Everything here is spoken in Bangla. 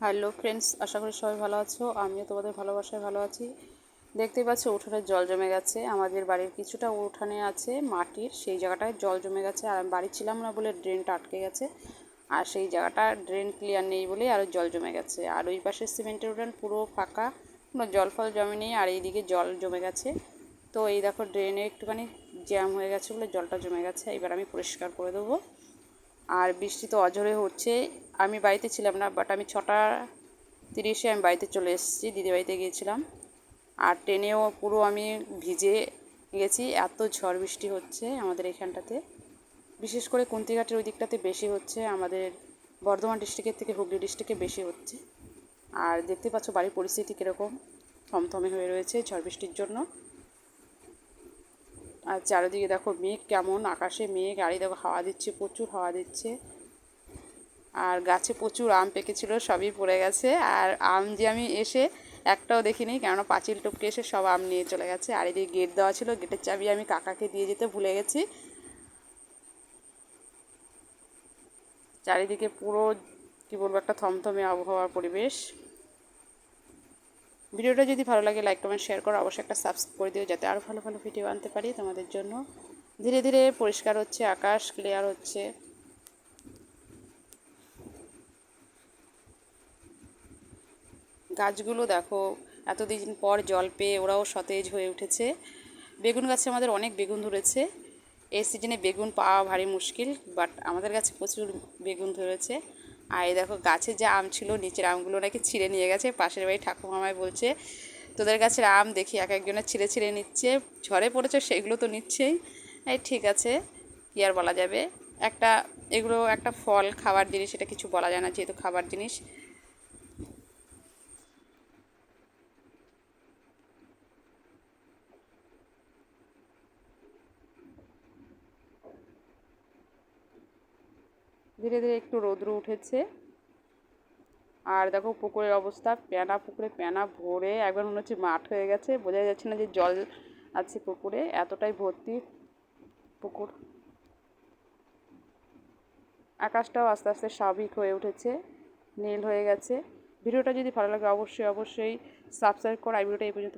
হ্যালো ফ্রেন্ডস, আশা করি সবাই ভালো আছো। আমিও তোমাদের ভালোবাসায় ভালো আছি। দেখতেই পাচ্ছ, উঠোনে জল জমে গেছে। আমাদের বাড়ির কিছুটা উঠানে আছে মাটির, সেই জায়গাটায় জল জমে গেছে। আর বাড়ি ছিলাম না বলে ড্রেনটা আটকে গেছে। আর সেই জায়গাটা ড্রেন ক্লিয়ার নেই বলে আরও জল জমে গেছে। আর ওই পাশে সিমেন্টের উঠান পুরো ফাঁকা, কোনো জল ফল জমে নেই আর এইদিকে জল জমে গেছে। তো এই দেখো, ড্রেনে একটুখানি জ্যাম হয়ে গেছে বলে জলটা জমে গেছে। এবার আমি পরিষ্কার করে দেবো। আর বৃষ্টি তো অঝরে হচ্ছে। আমি বাড়িতে ছিলাম না বাট আমি ছটা তিরিশে আমি বাড়িতে চলে এসেছি দিদি বাড়িতে গিয়েছিলাম। আর ট্রেনেও পুরো আমি ভিজে গেছি, এত ঝড় বৃষ্টি হচ্ছে আমাদের এখানটাতে। বিশেষ করে কুন্তিঘাটের ওই দিকটাতে বেশি হচ্ছে, আমাদের বর্ধমান ডিস্ট্রিক্টের থেকে হুগলি ডিস্ট্রিক্টে বেশি হচ্ছে। আর দেখতে পাচ্ছ বাড়ির পরিস্থিতি কীরকম, থমথমে হয়ে রয়েছে ঝড় বৃষ্টির জন্য। আর চারিদিকে দেখো মেঘ কেমন, আকাশে মেঘ গাড়ি দেখো হাওয়া দিচ্ছে, প্রচুর হাওয়া দিচ্ছে। আর গাছে প্রচুর আম পেকেছিল, সবই পড়ে গেছে। আর আম যে আমি এসে একটাও দেখিনি, কেননা পাঁচিল টপকে এসে সব আম নিয়ে চলে গেছে। আর এদিকে গেট দেওয়া ছিল গেটের চাবি আমি কাকাকে দিয়ে যেতে ভুলে গেছি। চারিদিকে পুরো, কী বলব, একটা থমথমে আবহাওয়ার পরিবেশ। ভিডিওটা যদি ভালো লাগে লাইক কমেন্ট শেয়ার করো। অবশ্যই একটা সাবস্ক্রাইব করে দিও যাতে আরও ভালো ভালো ভিডিও আনতে পারি তোমাদের জন্য। ধীরে ধীরে পরিষ্কার হচ্ছে, আকাশ ক্লিয়ার হচ্ছে। গাছগুলো দেখো, এতদিন পর জল পেয়ে ওরাও সতেজ হয়ে উঠেছে। বেগুন গাছে আমাদের অনেক বেগুন ধরেছে। এই সিজনে বেগুন পাওয়া ভারী মুশকিল বাট আমাদের গাছে প্রচুর বেগুন ধরেছে। আর এই দেখো গাছে যে আম ছিল, নিচের আমগুলো নাকি ছিঁড়ে নিয়ে গেছে। পাশের বাড়ি ঠাকুমামায় বলছে, তোদের গাছের আম দেখি এক একজনের ছিঁড়ে ছিঁড়ে নিচ্ছে। ঝড়ে পড়েছে, সেগুলো তো নিচ্ছেই। এই ঠিক আছে, কী আর বলা যাবে? একটা, এগুলো একটা ফল, খাবার জিনিস, এটা কিছু বলা যায় না, যেহেতু খাবার জিনিস। ধীরে ধীরে একটু রৌদ্র উঠেছে। আর দেখো পুকুরের অবস্থা প্যানা পুকুরে প্যানা ভরে একবার মনে হচ্ছে মাঠ হয়ে গেছে। বোঝা যাচ্ছে না যে জল আছে পুকুরে, এতটাই ভর্তি পুকুর। আকাশটাও আস্তে আস্তে স্বাভাবিক হয়ে উঠেছে, নীল হয়ে গেছে। ভিডিওটা যদি ভালো লাগে অবশ্যই অবশ্যই সাবস্ক্রাইব করা। ভিডিওটা এই পর্যন্ত।